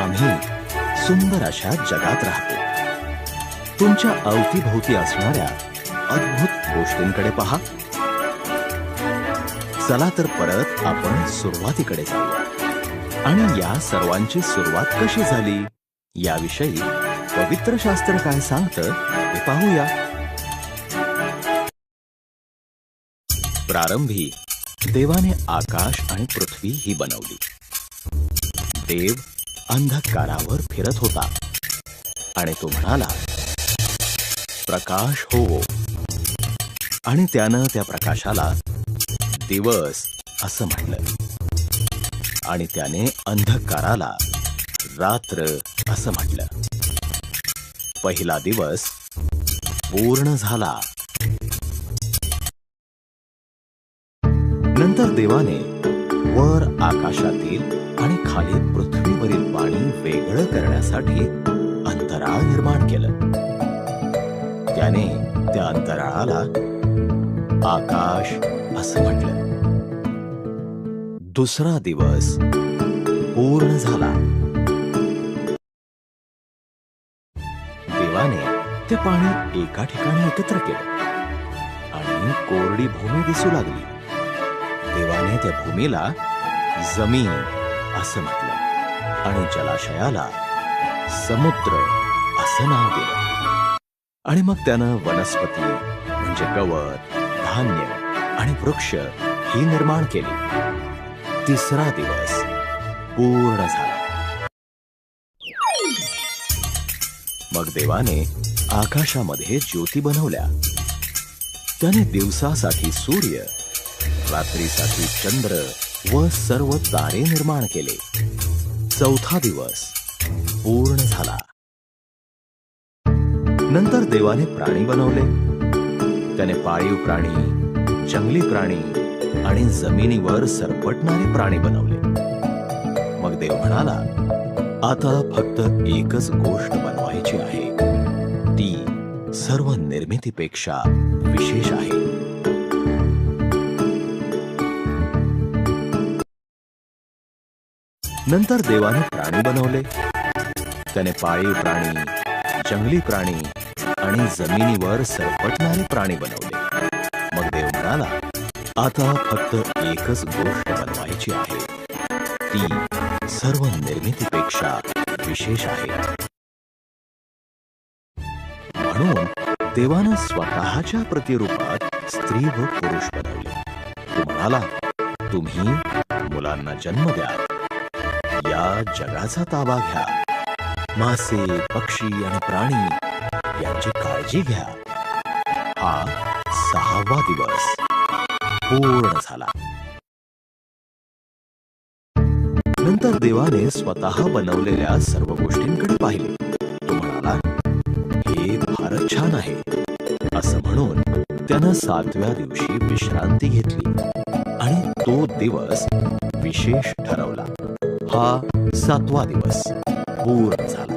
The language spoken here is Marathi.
आम्ही सुंदर अशा जगात राहतो. तुमच्या अवतीभोवती असणाऱ्या अद्भुत गोष्टींकडे पहा. चला तर परत आपण सुरुवातीकडे जाऊया. आणि या सर्वांची सुरुवात कशी झाली? याविषयी पवित्र शास्त्र काय सांगतं ते पाहूया. प्रारंभी देवाने आकाश आणि पृथ्वी ही बनवली. देव अंधकारावर फिरत होता. आणि तो म्हणाला प्रकाश हो. आणि त्यानं त्या प्रकाशाला दिवस असं म्हटलं. आणि त्याने अंधकाराला रात्र असं म्हटलं. पहिला दिवस पूर्ण झाला. नंतर देवाने वर आकाशातील आणि खाली पृथ्वीवरील पाणी वेगळं करण्यासाठी अंतराळ निर्माण केलं. त्याने त्या अंतराळाला आकाश असं म्हटलं. दुसरा दिवस पूर्ण झाला. देवाने ते पाणी एका ठिकाणी एकत्र केलं आणि कोरडी भूमी दिसू लागली. देवाने त्या भूमीला जमीन असं म्हटलं. आणि जलाशयाला समुद्र असं नाव दिलं. आणि मग त्यानं वनस्पती म्हणजे गवत धान्य आणि वृक्ष ही निर्माण केली. तिसरा दिवस पूर्ण झाला. मग देवाने आकाशामध्ये ज्योती बनवल्या. त्याने दिवसासाठी सूर्य रात्रीसाठी चंद्र व सर्व तारे निर्माण केले. चौथा दिवस पूर्ण झाला. नंतर देवाने प्राणी बनवले. त्याने पाळीव प्राणी जंगली प्राणी आणि जमिनीवर सरपटणारे प्राणी बनवले. मग देव म्हणाला आता फक्त एकच गोष्ट बनवायची आहे. ती सर्व निर्मितीपेक्षा विशेष आहे. नंतर देवाने प्राणी बनवले. त्याने पाळीव प्राणी जंगली प्राणी आणि जमिनीवर सरपटणारे प्राणी बनवले. मग देव म्हणाला आता फक्त एकच गोष्ट बनवायची आहे. ती सर्व निर्मितीपेक्षा विशेष आहे. म्हणून देवानं स्वतःच्या प्रतिरूपात स्त्री व पुरुष बनवले. तो म्हणाला तुम्ही मुलांना जन्म द्या या जगाचा ताबा घ्या. मासे पक्षी आणि प्राणी यांची काळजी घ्या. हा सहावा दिवस पूर्ण झाला. नंतर देवाने स्वतः बनवलेल्या सर्व गोष्टींकडे पाहिले. तो म्हणाला हे फारच छान आहे. असं म्हणून त्यानं सातव्या दिवशी विश्रांती घेतली. आणि तो दिवस विशेष ठरवला. हा सातवा दिवस पूर्ण झाला